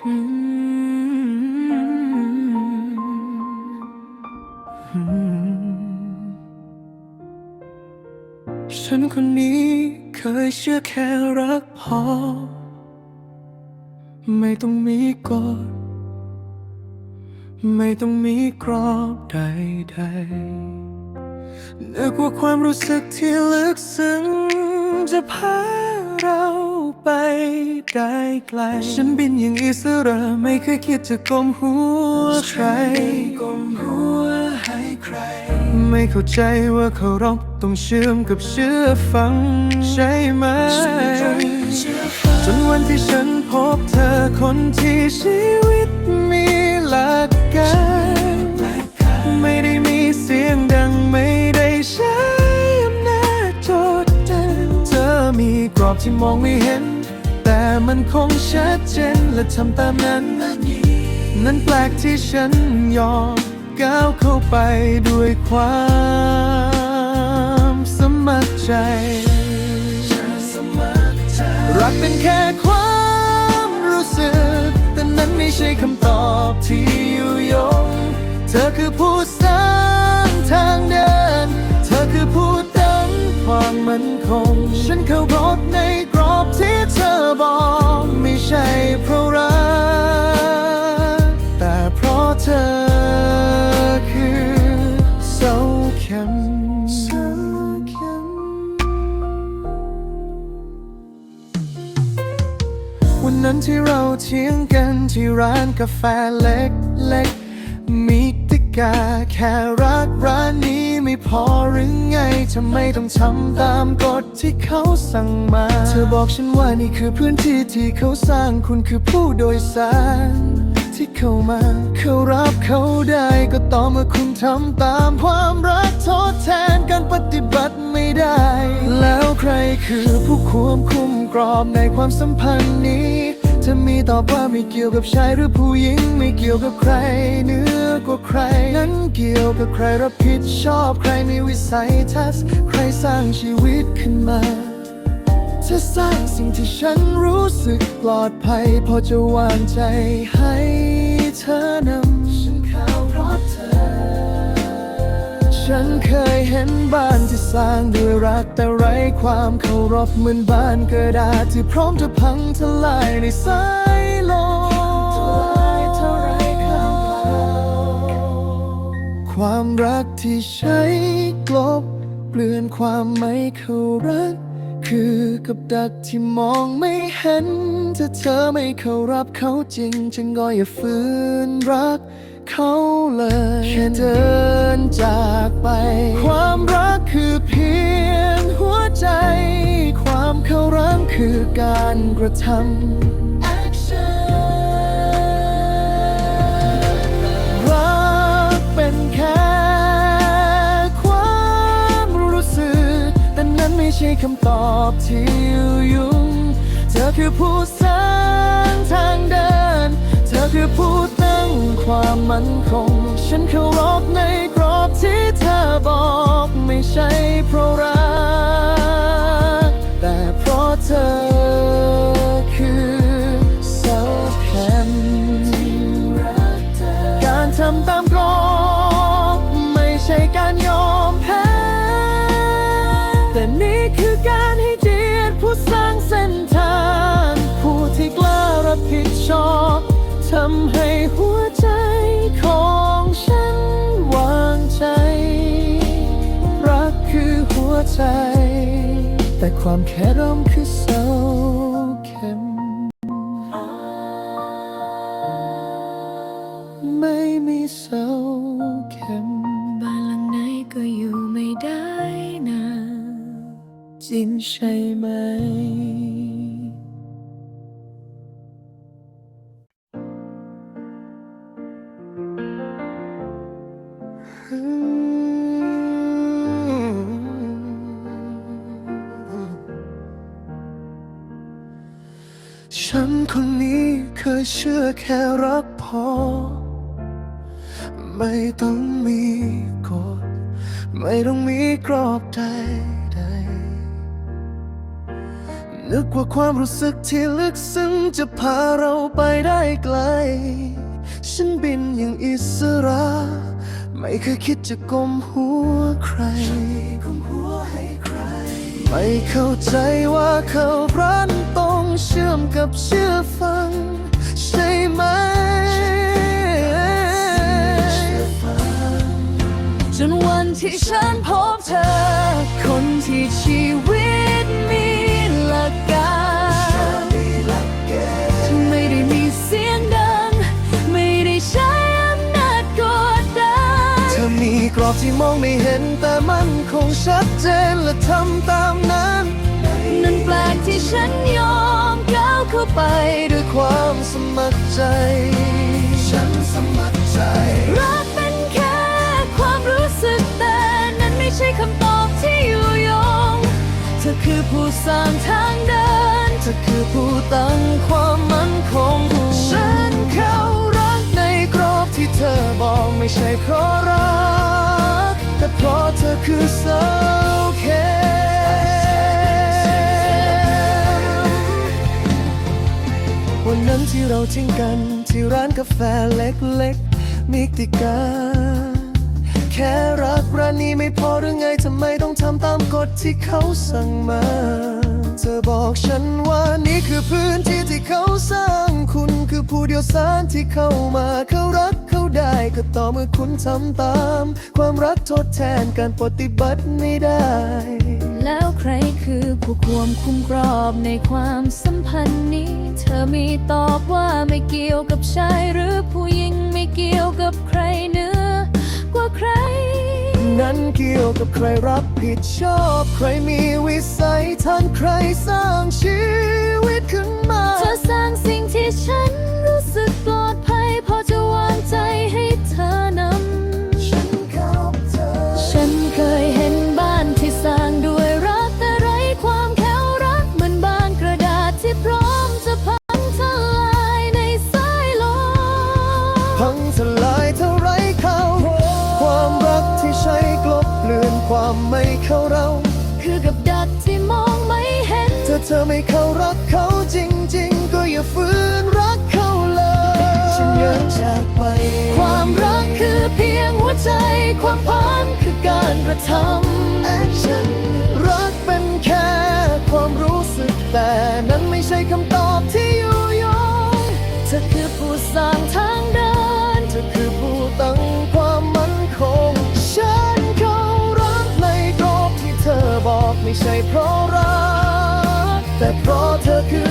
ฉันคนนี้เคยเชื่อแค่รักพอ ไม่ต้องมีกฎไม่ต้องมีกรอบใดๆนึกว่าความรู้สึกที่ลึกซึ้งจะพาเรา ไปได้ไกล ฉันบินอย่างอิสระไม่เคยคิดจะก้มหัวใครก้มหัวให้ใคร ไม่เข้าใจว่าเคารพต้องเชื่อมกับเชื่อฟังใช่ไหม จนวันที่ฉันพบเธอคนที่ชีวิตมีหลักการ ที่มองไม่เห็น แต่มันคงชัดเจนและทำตามนั้น นั้นแปลกที่ฉันยอมก้าวเข้าไปด้วยความสมัครใจ รักเป็นแค่ความรู้สึก แต่นั้นไม่ใช่คำตอบที่อยู่ยง เธอคือผู้สร้าง มมั่นคง ฉันเคารพในกรอบที่เธอบอกไม่ใช่เพราะรัก แต่เพราะเธอคือเสาเข็มวันนั้นที่เราเถียงกันที่ร้านกาแฟเล็กๆมีติกาแค่รักร้านนี้ไม่พอหรือไง ทำไมต้องทำตามกฎที่เขาสั่งมา เธอบอกฉันว่านี่คือพื้นที่ที่เขาสร้างคุณคือผู้โดยสาร ที่เข้ามา เขารับเขาได้ก็ต่อเมื่อคุณทำตามความรักทดแทนการปฏิบัติไม่ได้ แล้วใครคือผู้ควบคุมกรอบในความสัมพันธ์นี้ ถ้ามีตอบว่าไม่เกี่ยวกับชายหรือผู้หญิง ไม่เกี่ยวกับใครเหนือกว่าใคร นั้นเกี่ยวกับใครรับผิดชอบใครมีวิสัยทัศน์ใครสร้างชีวิตขึ้นมาเธอสร้างสิ่งที่ฉันรู้สึกปลอดภัย พอจะวางใจให้เธอนำ ฉันเคยเห็นบ้านที่สร้างด้วยรักแต่ไร้ความเคารพเหมือนบ้านกระดาษที่พร้อมจะพังทลายในสายลมความรักที่ใช้กลบเปลือนความไม่เคารพ คือกับดักที่มองไม่เห็น ถ้าเธอไม่เคารับเขาจริง ฉันก็อย่าฝืนรักเขาเลยแค่เดินจากไป ความรักคือเพียงหัวใจ ความเคารพคือการกระทำ ช่คำตอบที่อยู่ยุ่ง เธอคือผู้สร้างทางเดิน เธอคือผู้ตั้งความมั่นคง ฉันเคารพในกรอบที่เธอบอกไม่ใช่เพราะรัก ทำให้หัวใจของฉันวางใจ รักคือหัวใจ แต่ความแค่รมคือเสาเข็ม ไม่มีเสาเข็ม บ้านหลังไหนก็อยู่ไม่ได้นะ จริงใช่ไหม ฉันคนนี้เคยเชื่อแค่รักพอ ไม่ต้องมีกฎไม่ต้องมีกรอบใดใดลึกว่าความรู้สึกที่ลึกซึ้งจะพาเราไปได้ไกล ฉันบินอย่างอิสระ ไม่เคยคิดจะกลมหัวใคร ไม่เข้าใจว่าเขารันต้องเชื่อมกับเชื่อฟัง ใช่ไหม จนวันที่ฉันพบเธอ อบที่มองไม่เห็นแต่มันคงชัดเจนและทำตามนั้น นั่นแปลกที่ฉันยอมก้าวเข้าไปด้วยความสมัครใจ ฉันสมัครใจ รักเป็นแค่ความรู้สึกแต่นั้นไม่ใช่คำตอบที่อยู่ยง เธอคือผู้สร้างทางเดิน เธอคือผู้ตั้งความมั่นคง ฉันเข้ารักในกรอบที่เธอบอกไม่ใช่เพราะรักแต่เพ เธอคือเสาเข็มวันนั้นที่เราทิ้งกันที่ร้านกาแฟเล็กๆมิติกา แค่รักร้านนี้ไม่พอหรือไงทำไมต้อง ทำตามกฎที่เขาสั่งมา เธอบอกฉันว่านี่คือพื้นที่ที่เขาสร้าง คุณคือผู้เดียวสารที่เข้ามาเขารักเขาได้ก็ต่อเมื่อคุณทำตาม ความรักทดแทนการปฏิบัติไม่ได้ แล้วใครคือผู้ควบคุมกรอบในความสัมพันธ์นี้ เธอมีตอบว่าไม่เกี่ยวกับชายหรือผู้หญิงไม่เกี่ยวกับใครเหนือกว่าใคร นั้นเกี่ยวกับใครรับ ผิดชอบ ใครมีวิสัยทันใครสร้างชีวิต อไม่เข้ารักเขาจริง ๆ ก็อย่าฝืนรักเขาเลย ฉันยังจากไป ความรักคือเพียงหัวใจ ความพร้อมคือการกระทำแอคชั่นรักเป็นแค่ความรู้สึกแต่นั้นไม่ใช่คำตอบที่อยู่ยงเธอคือผู้สร้างทางเดินเธอคือผู้ตั้งความมั่นคง ฉันเขารักในกรอบที่เธอบอกไม่ใช่เพราะรัก แต่เพราะเธอคือ